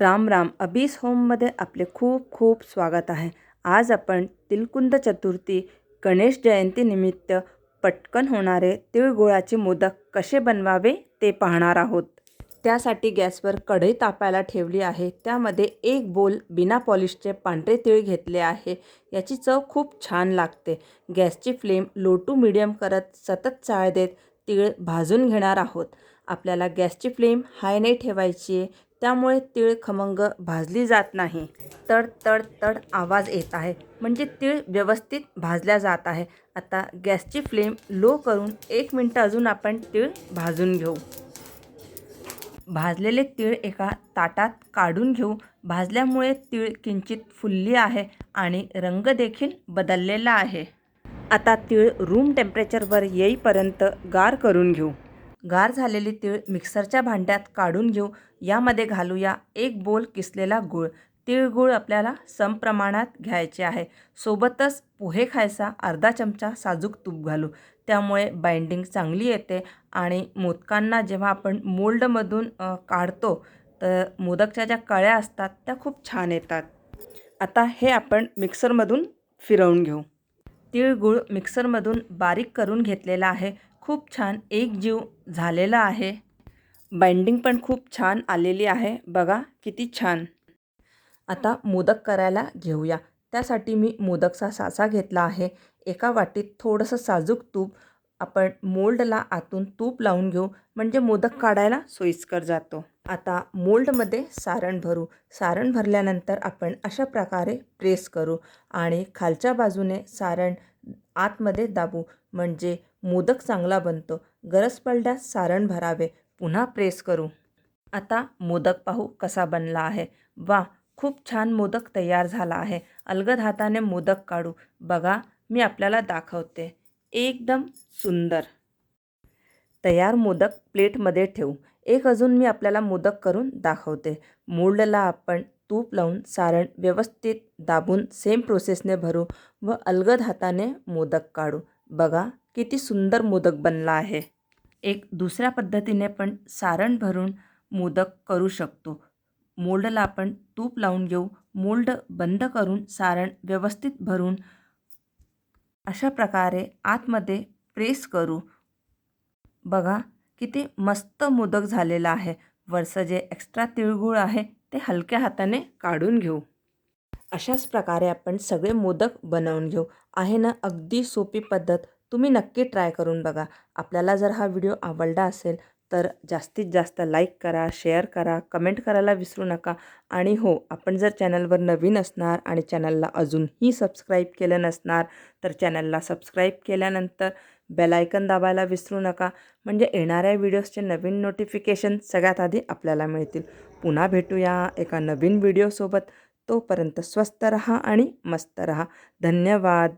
राम राम. अबीस होममध्ये आपले खूप खूप स्वागत आहे. आज आपण तिलकुंद चतुर्थी गणेश जयंतीनिमित्त पटकन होणारे तिळगुळाचे मोदक कसे बनवावे ते पाहणार आहोत. त्यासाठी गॅसवर कढई तापायला ठेवली आहे. त्यामध्ये एक बोल बिना पॉलिशचे पांढरे तिळ घेतले आहे. याची चव खूप छान लागते. गॅसची फ्लेम लो टू मिडियम करत सतत चाळ देत तिळ भाजून घेणार आहोत. आपल्याला गॅसची फ्लेम हाय नाही ठेवायची आहे त्यामुळे तीळ खमंग भाजली जात नाही. तड तड तड आवाज येत आहे. म्हणजे तीळ व्यवस्थित भाजल्या जात आहे. आता गॅसची फ्लेम लो करून एक मिनटं अजून आपण तीळ भाजून घेऊ. भाजलेले तीळ एका ताटात काढून घेऊ. भाजल्यामुळे तीळ किंचित फुलली आहे आणि रंग देखील बदललेला आहे. आता तीळ रूम टेम्परेचरवर येईपर्यंत गार करून घेऊ. गार झालेली तीळ मिक्सरच्या भांड्यात काढून घेऊ. यामध्ये घालूया एक बोल किसलेला गूळ. तिळगूळ आपल्याला समप्रमाणात घ्यायचे आहे. सोबतच पोहे खायचा अर्धा चमचा साजूक तूप घालू. त्यामुळे बाइंडिंग चांगली येते आणि मोदकांना जेव्हा आपण मोल्डमधून काढतो तर मोदकच्या ज्या कळ्या असतात त्या खूप छान येतात. आता हे आपण मिक्सरमधून फिरवून घेऊ. तिळगूळ मिक्सरमधून बारीक करून घेतलेला आहे. खूप छान एक जीव झालेला आहे. बाइंडिंग पण खूप छान आलेली आहे. बघा किती छान. आता मोदक करायला घेऊया. त्यासाठी मी मोदकचा साचा घेतला आहे. एका वाटीत थोडंसं साजूक तूप आपण मोल्डला आतून तूप लावून घेऊ. म्हणजे मोदक काढायला सोयीस्कर जातो. आता मोल्डमध्ये सारण भरू. सारण भरल्यानंतर आपण अशा प्रकारे प्रेस करू. आणि खालच्या बाजूने सारण आतमध्ये दाबू. म्हणजे मोदक चांगला बनतो. गरज पडल्यास सारण भरावे. पुन्हा प्रेस करू. आता मोदक पाहू कसा बनला आहे. वा खूप छान मोदक तयार झाला आहे. अलगद हाताने मोदक काढू. बघा मी आपल्याला दाखवते. एकदम सुंदर. तयार मोदक प्लेटमध्ये ठेवू. एक अजून मी आपल्याला मोदक करून दाखवते. मोल्डला आपण तूप लावून सारण व्यवस्थित दाबून सेम प्रोसेसने भरू व अलगद हाताने मोदक काढू. बघा किती सुंदर मोदक बनला आहे. एक दुसऱ्या पद्धतीने पण सारण भरून मोदक करू शकतो. मोल्डला आपण तूप लावून घेऊ. मोल्ड बंद करून सारण व्यवस्थित भरून अशा प्रकारे आतमध्ये प्रेस करू. बघा किती मस्त मोदक झालेला आहे. वरचं जे एक्स्ट्रा तिळगुळ आहे ते हलक्या हाताने काढून घेऊ. अशाच प्रकारे आपण सगळे मोदक बनवून घेऊ. आहे ना अगदी सोपी पद्धत. तुम्ही नक्की ट्राय करून बघा. आपल्याला जर हा व्हिडिओ आवडला असेल तर जास्तीत जास्त लाईक करा शेअर करा कमेंट करायला विसरू नका. आणि हो आपण जर चॅनलवर नवीन असणार आणि चॅनलला अजूनही सबस्क्राईब केलं नसणार तर चॅनलला सबस्क्राईब केल्यानंतर बेलायकन दाबायला विसरू नका. म्हणजे येणाऱ्या व्हिडिओजचे नवीन नोटिफिकेशन सगळ्यात आधी आपल्याला मिळतील. पुन्हा भेटूया एका नवीन व्हिडिओसोबत. तोपर्यंत स्वस्त रहा आणि मस्त रहा. धन्यवाद.